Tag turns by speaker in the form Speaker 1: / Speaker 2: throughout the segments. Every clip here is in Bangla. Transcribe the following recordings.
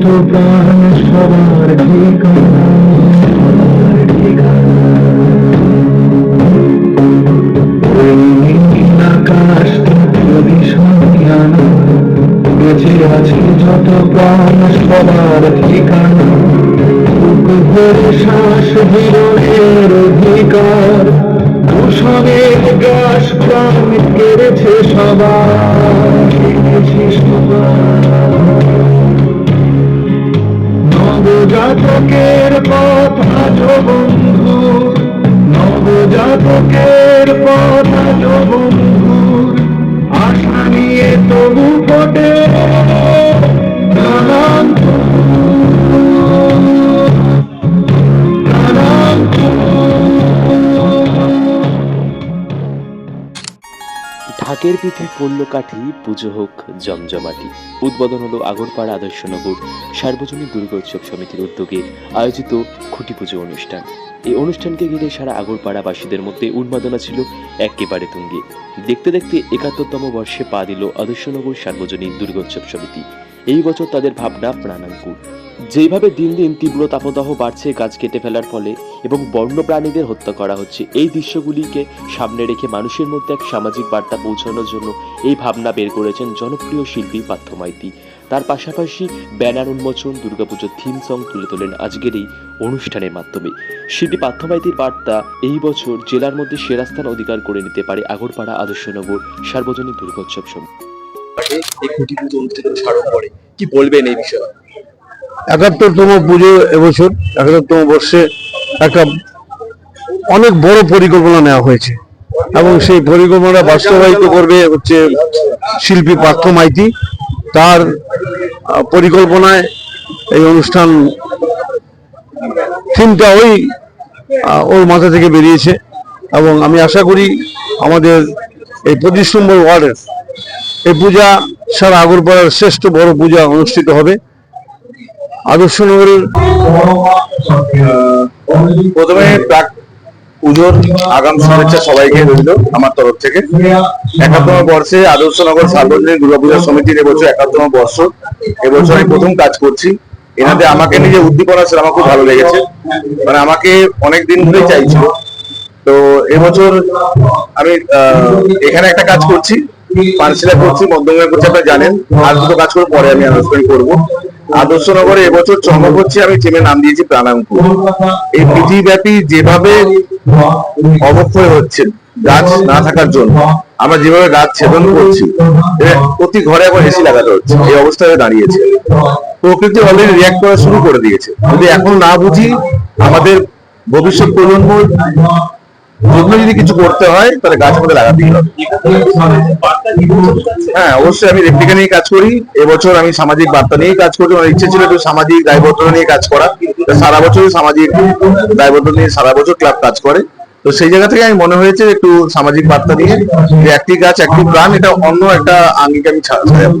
Speaker 1: আছে প্রাণ সবার আকাশটা যদি শুনিয়া বেঁচে আছে যত প্রাণ সবার ঠিকানা ভরে শ্বাস হিরণের অধিকার দূষণের গ্রাস প্রাণ কেড়েছে সবার কেড়েছে সবার নবজাতকের পথ আজ বন্ধু নবজাতকের পথ আজ বন্ধু। আশা নিয়ে তবু নানান নানান
Speaker 2: ঢাকের পিঠে পড়ল কাঠি, পুজো হোক, জমজমাটি। উদ্বোধন হলো আগরপাড়া আদর্শনগর সার্বজনীন দুর্গোৎসব সমিতির উদ্যোগে আয়োজিত খুঁটি পুজো অনুষ্ঠান। এই অনুষ্ঠানকে ঘিরে সারা আগরপাড়াবাসীদের মধ্যে উন্মাদনা ছিল একেবারে তুঙ্গে। দেখতে দেখতে একাত্তরতম বর্ষে পা দিল আদর্শনগর সার্বজনীন দুর্গোৎসব সমিতি। এই বছর তাদের ভাবনা প্রাণাঙ্কুর। যেভাবে দিন দিন তীব্র তাপদাহ বাড়ছে, গাছ কেটে ফেলার ফলে এবং বন্য প্রাণীদের হত্যা করা হচ্ছে, এই দৃশ্যগুলিকে সামনে রেখে মানুষের মধ্যে এক সামাজিক বার্তা পৌঁছানোর জন্য এই ভাবনা বের করেছেন জনপ্রিয় শিল্পী পার্থ মাইতি। তার পাশাপাশি ব্যানার উন্মোচন, দুর্গাপুজোর থিম সং তুলে তোলেন আজকের এই অনুষ্ঠানের মাধ্যমে। শিল্পী পার্থ মাইতির বার্তা এই বছর জেলার মধ্যে সেরা স্থান অধিকার করে নিতে পারে আগরপাড়া আদর্শনগর সার্বজনীন দুর্গোৎসব সমিতি
Speaker 3: এই খুঁটি পুজো অনুষ্ঠিত ছাড়ও পড়ে কি বলবেন এই বিষয়ে?
Speaker 4: একাত্তরতম পুজো এবছর, একাত্তরতম বর্ষে একটা অনেক বড় পরিকল্পনা নেওয়া হয়েছে। এবং সেই পরিকল্পনা বাস্তবায়িত করবে হচ্ছে শিল্পী পার্থ মাইতি। তার পরিকল্পনায় এই অনুষ্ঠান থিমটা ওই ওর মাথা থেকে বেরিয়েছে। এবং আমি আশা করি আমাদের এই পঁচিশ নম্বর ওয়ার্ডের এই পূজা সারা আগরপাড়ার শ্রেষ্ঠ বড় পূজা অনুষ্ঠিত হবে। আদর্শনগরের
Speaker 5: প্রথমে প্রাক পুজোর আগাম শুভেচ্ছা সবাইকে রইল আমার তরফ থেকে। একাত্তম বর্ষে আদর্শনগর সার্বজনীন দুর্গাপূজা সমিতির এবছর একাত্তম বর্ষ। এবছর আমি প্রথম কাজ করছি। এনাতে আমাকে নিজে উদ্দীপনা ছিল আমার খুব ভালো লেগেছে। মানে আমাকে অনেক দিন ধরেই চাইছিল। তো এবছর আমি এখানে একটা কাজ করছি। পানশিলা করছি, মধ্যমগ্রাম করছি জানেন। আর দুটো কাজ করে পরে আমি অ্যানাউন্সমেন্ট করব। এবছর চমক হচ্ছে, আমি টিমের নাম দিয়েছি প্রাণাঙ্কুর। এই পৃথিবীব্যাপী যেভাবে অবক্ষয় হচ্ছে গাছ না থাকার জন্য, আমরা যেভাবে গাছ ছেদন করছি প্রতি ঘরে এখন এসি লাগাতে হচ্ছে, এই অবস্থায় দাঁড়িয়েছে। প্রকৃতি অলরেডি রিয়াক্ট করা শুরু করে দিয়েছে। যদি এখন না বুঝি, আমাদের ভবিষ্যৎ প্রজন্ম জন্য যদি কিছু করতে হয়, তাহলে গাছ আমাদের লাগাতেই হবে। হ্যাঁ অবশ্যই আমি রেপ্লিকা নিয়ে কাজ করি। এবছর আমি সামাজিক বার্তা নিয়ে কাজ করি। আমার ইচ্ছে ছিল একটু সামাজিক দায়বদ্ধতা নিয়ে কাজ করা। সারা বছরই সামাজিক দায়বদ্ধতা নিয়ে সারা বছর ক্লাব কাজ করে। তো সেই জায়গা থেকে আমি মনে হয়েছে একটু সামাজিক বার্তা নিয়ে যে একটি গাছ, একটি প্রাণ, এটা অন্য একটা আঙ্গিক আমি ছা- ছায়াবো।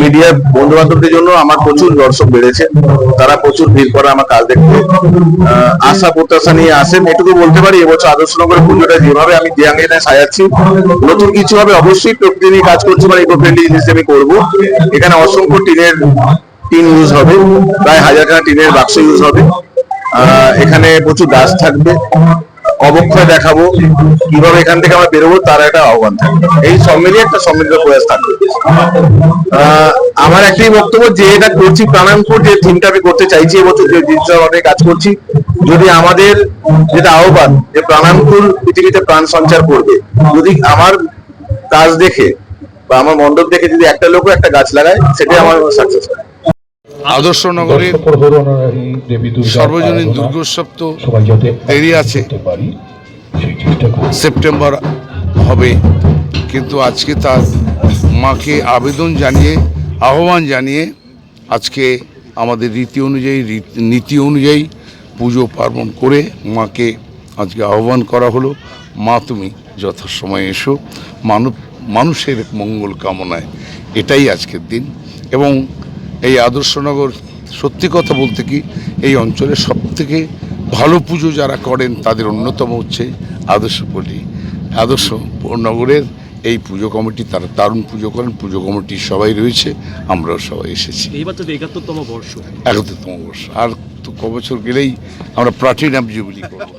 Speaker 5: মিডিয়ার বন্ধু বান্ধবদের জন্য আমার প্রচুর দর্শক বেড়েছে। তারা প্রচুর ভিড় করে আমার কাজ দেখতে। আশা, প্রত্যাশা নিয়ে আসেন। এটুকু বলতে পারি, এবছর আদর্শনগরের পুজোটা যেভাবে আমি যে আঙ্গিনে সাজাচ্ছি, নতুন কিছু হবে অবশ্যই। প্রকৃতি নিয়ে কাজ করছি মানে ইকো ফ্রেন্ডলি জিনিস আমি করব। এখানে অসংখ্য টিনের, টিন ইউজ হবে। প্রায় হাজারখানা টিনের বাক্স ইউজ হবে। এখানে প্রচুর গাছ থাকবে। অবক্ষয় দেখাবো, কীভাবে এখান থেকে আমরা বেরোবো, তার একটা আহ্বান থাকবে। এই সব মিলিয়ে একটা সমৃদ্ধ প্রয়াস থাকবে। আমার একটাই বক্তব্য, যে এটা করছি প্রাণাঙ্কুর যে থিমটা আমি করতে চাইছি এবছর যে জিনিসটা কাজ করছি, যদি আমাদের যেটা আহ্বান, যে প্রাণাঙ্কুর পৃথিবীতে প্রাণ সঞ্চার করবে, যদি আমার কাজ দেখে বা আমার মণ্ডপ দেখে যদি একটা লোকও একটা গাছ লাগায়, সেটাই আমার সাকসেস
Speaker 6: আদর্শ নগরীর সর্বজনীন দুর্গোৎসব তো দেরি আছে। সেপ্টেম্বর হবে কিন্তু আজকে তার মাকে আবেদন জানিয়ে আহ্বান জানিয়ে আজকে আমাদের রীতি অনুযায়ী নীতি অনুযায়ী পুজো পার্বণ করে মাকে আজকে আহ্বান করা হলো। মা তুমি যথাসময়ে এসো। মানব মানুষের মঙ্গল কামনায় এটাই আজকের দিন। এবং এই আদর্শনগর সত্যি কথা বলতে কি এই অঞ্চলের সবথেকে ভালো পুজো যারা করেন তাদের অন্যতম হচ্ছে আদর্শপল্লী আদর্শ নগরের এই পুজো কমিটি তারা দারুণ পুজো করেন পুজো কমিটির সবাই রয়েছে আমরাও সবাই এসেছি।
Speaker 3: এইবার তো একাত্তরতম বর্ষ।
Speaker 6: আর তো ক বছর গেলেই আমরা প্লাটিনাম জুবিলি করব।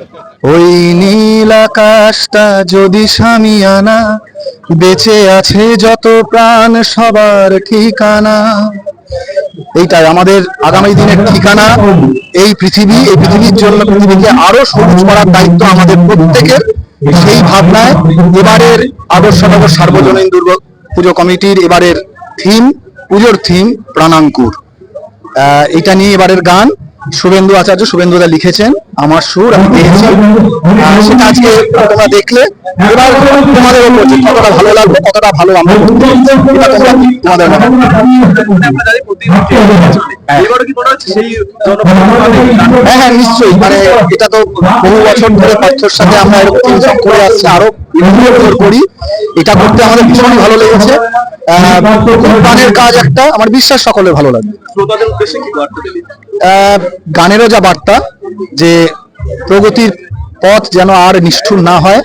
Speaker 7: ওই নীল আকাশটা যদি সামিয়ানা বেঁচে আছে যত প্রাণ সবার ঠিকানা। এইটাই আমাদের আগামী দিনের ঠিকানা, এই পৃথিবী, এই পৃথিবীর জন্য পৃথিবীকে আরও সবুজ করার দায়িত্ব আমাদের প্রত্যেকের সেই ভাবনায় এবারের আদর্শনগর সার্বজনীন দুর্গ পুজো কমিটির এবারের থিম, পুজোর থিম প্রাণাঙ্কুর। এটা নিয়ে এবারের গান। শুভেন্দু আচার্য শুভেন্দুদা লিখেছেন আমার সুর আমি দেখেছি সেটা আজকে তোমরা দেখলে, এবার তোমাদের উপর যে কতটা ভালো লাগবে কতটা ভালো আমরা তোমাদের
Speaker 3: এবারও কি মনে হচ্ছে সেই
Speaker 7: হ্যাঁ হ্যাঁ নিশ্চয়ই। মানে এটা তো বহু বছর ধরে পার্থর সাথে আমরা এরকম করে আসছি আরও করি। এটা করতে আমাদের ভীষণই ভালো লেগেছে। আহ, খুব কাজ একটা আমার বিশ্বাস সকলের ভালো লাগবে। গানেরও যা বার্তা যে প্রগতির পথ যেন আর নিষ্ঠুর না হয়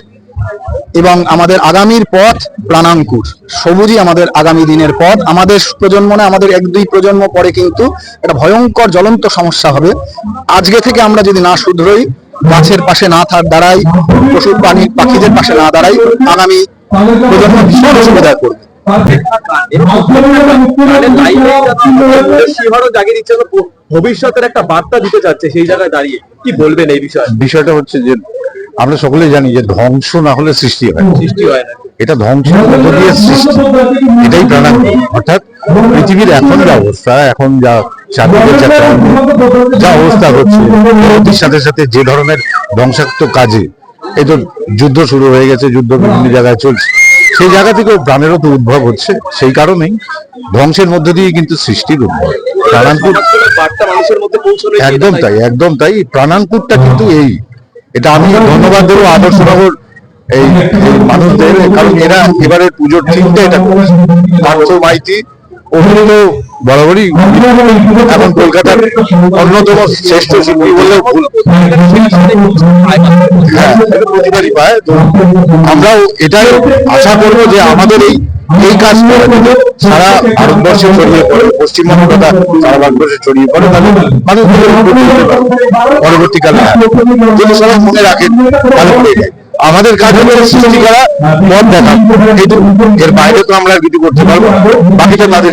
Speaker 7: এবং আমাদের আগামীর পথ প্রাণাঙ্কুর। সবুজই আমাদের আগামী দিনের পথ। আমাদের প্রজন্ম না আমাদের এক দুই প্রজন্ম পরে কিন্তু একটা ভয়ঙ্কর জ্বলন্ত সমস্যা হবে। আজকে থেকে আমরা যদি না শুধরই, গাছের পাশে না থাক দাঁড়াই পশু প্রাণী পাখিদের পাশে না দাঁড়াই, আগামী প্রজন্ম ভীষণ অসুবিধায় পড়বে
Speaker 3: ভবিষ্যতের একটা বার্তা দিতে চাচ্ছে সেই জায়গায় দাঁড়িয়ে কি বলবেন এই বিষয়ে
Speaker 4: বিষয়টা হচ্ছে যে আমরা সকলেই জানি যে ধ্বংস না হলে সৃষ্টি হয়
Speaker 3: সৃষ্টি হয় না।
Speaker 4: এটা ধ্বংসের মধ্য দিয়ে সৃষ্টি। এটাই প্রাণাঙ্গ অর্থাৎ পৃথিবীর এখন যা অবস্থা, এখন যা যা অবস্থা হচ্ছে সাথে সাথে যে ধরনের ধ্বংসাত্মক কাজে, এই তো যুদ্ধ শুরু হয়ে গেছে, যুদ্ধ বিভিন্ন জায়গায় চলছে। সেই জায়গা থেকেও প্রাণেরও তো উদ্ভব হচ্ছে। সেই কারণেই ধ্বংসের মধ্যে দিয়ে কিন্তু সৃষ্টির উদ্ভব। প্রাণাঙ্কুর
Speaker 3: মানুষের মধ্যে
Speaker 4: একদম তাই। একদম তাই। প্রাণাঙ্কুরটা কিন্তু এই। এটা আমি ধন্যবাদ দেবো আদর্শনগর এই মানুষদের কারণ এরা এবারে পুজোর চিন্তা এটা করেছে। পার্থ মাইতি বরাবরই এখন কলকাতার অন্যতম শ্রেষ্ঠ শিল্পী বললেও হ্যাঁ প্রতিবারই পায় তো আমরাও এটাই আশা করব যে আমাদের এই এই কাজ সারা ভারতবর্ষে ছড়িয়ে পড়ে, পশ্চিমবঙ্গ তথা সারা ভারতবর্ষে ছড়িয়ে পড়ে, তাহলে পারে। পরবর্তীকালে যদি সবাই মনে রাখেন যায়। আমাদের কাজ হচ্ছে সৃষ্টি করা পথ দেখা। কিন্তু এর বাইরে তো আমরা কিছু করতে পারব। বাকিটা তাদের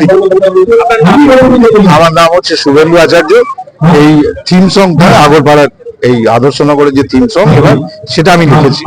Speaker 4: আমার নাম হচ্ছে শুভেন্দু আচার্য। এই থিম সং আগরপাড়ার এই আদর্শনগরের যে থিম সং এবার সেটা আমি লিখেছি।